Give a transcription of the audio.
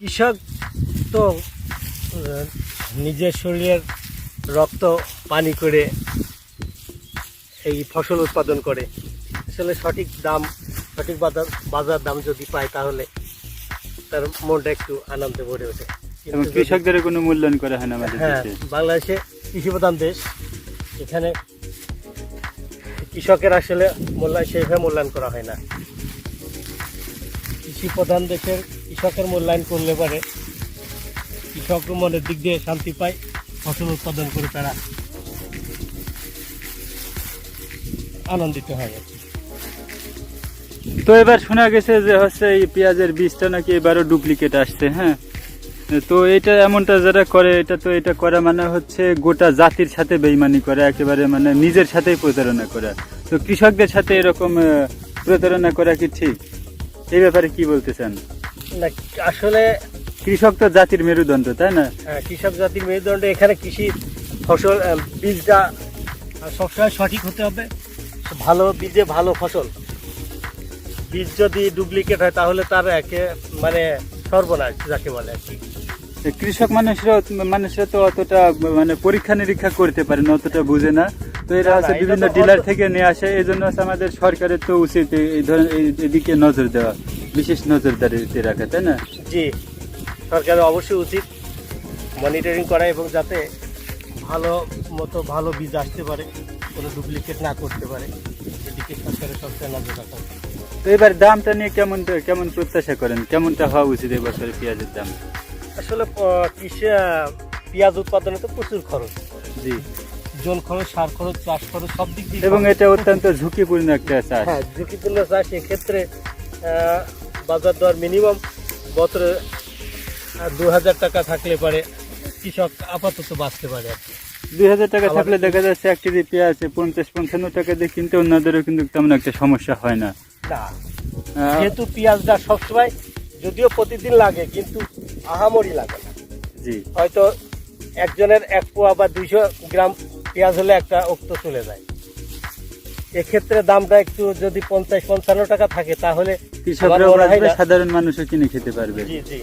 কৃষক তো নিজের শরীরের রক্ত পানি করে এই ফসল উৎপাদন করে। আসলে সঠিক দাম সঠিক বাজার বাজার দাম যদি পায় তাহলে তার মনটা একটু আনন্দে ভরে ওঠে। কৃষকদের কোনো মূল্যায়ন করা হয় না হ্যাঁ বাংলাদেশে কৃষি প্রধান দেশ। এখানে কৃষকের আসলে মূল্যায়ন সেইভাবে মূল্যায়ন করা হয় না। কৃষি প্রধান দেশের কৃষকের মূল্যায়ন করলে পারে কৃষক মনের দিক দিয়ে শান্তি পায়, ফসল উৎপাদন করে তারা আনন্দিত হয় তো এবার শোনা গেছে যে হচ্ছে এই পেঁয়াজের বীজটা নাকি এবারও ডুপ্লিকেট আসছে হ্যাঁ? তো এটা এমনটা যারা করে, এটা তো এটা করা মানে হচ্ছে গোটা জাতির সাথে বেইমানি করা, একেবারে মানে নিজের সাথেই প্রতারণা করা। তো কৃষকদের সাথে এরকম প্রতারণা করা কি ঠিক? এই ব্যাপারে কি বলতে চান? আসলে কৃষক তো জাতির মেরুদণ্ড তাই না? কৃষক জাতির মেরুদণ্ড এখানে কৃষি ফসল বীজটা সবসময় সঠিক হতে হবে। ভালো বীজে ভালো ফসল। বীজ যদি ডুপ্লিকেট হয় তাহলে তার একে মানে সর্বনাশ যাকে বলে আর কি। কৃষক মানুষরা মানুষরা তো অতটা মানে পরীক্ষা নিরীক্ষা করতে পারে না অতটা বুঝে না। তো এরা হচ্ছে বিভিন্ন ডিলার থেকে নিয়ে আসে এই জন্য আমাদের সরকারের তো উচিত এই- ধরনের এদিকে নজর দেওয়া। বিশেষ নজরদারিতে রাখা তাই না? জি সরকারের অবশ্যই উচিত মনিটরিং করা এবং যাতে ভালো মতো ভালো বীজ আসতে পারে কোনো ডুপ্লিকেট না করতে পারে এদিকে সরকারের সবচেয়ে নজর রাখা তো এবার দামটা নিয়ে কেমন কেমন প্রত্যাশা করেন? কেমনটা হওয়া উচিত এবছর পেঁয়াজের দাম? আসলে কৃষি পেঁয়াজ উৎপাদনে তো প্রচুর খরচ। জি। জল খরচ সার খরচ চাষ খরচ সব দিক দিয়ে এবং এটা অত্যন্ত ঝুঁকিপূর্ণ একটা চাষ। হ্যাঁ ঝুঁকিপূর্ণ চাষ এক্ষেত্রে বাজার দর মিনিমাম বছরে দু হাজার টাকা থাকলে পারে। কৃষক আপাতত বাঁচতে পারে আর কি। দুই হাজার টাকা থাকলে দেখা যাচ্ছে এক কেজি পেঁয়াজ পঞ্চাশ পঞ্চান্ন টাকা দিয়ে কিনতে অন্যদেরও কিন্তু তেমন একটা সমস্যা হয় না। যেহেতু পেঁয়াজটা সবসময় যদিও প্রতিদিন লাগে কিন্তু আহামরি লাগে না। জি। হয়তো একজনের এক পোয়া বা দুইশো গ্রাম পেঁয়াজ হলে একটা উক্ত চলে যায়। এক্ষেত্রে দামটা একটু যদি পঞ্চাশ পঞ্চান্ন টাকা থাকে তাহলে কৃষকরা সাধারণ মানুষও কিনে খেতে পারবে। জি জি।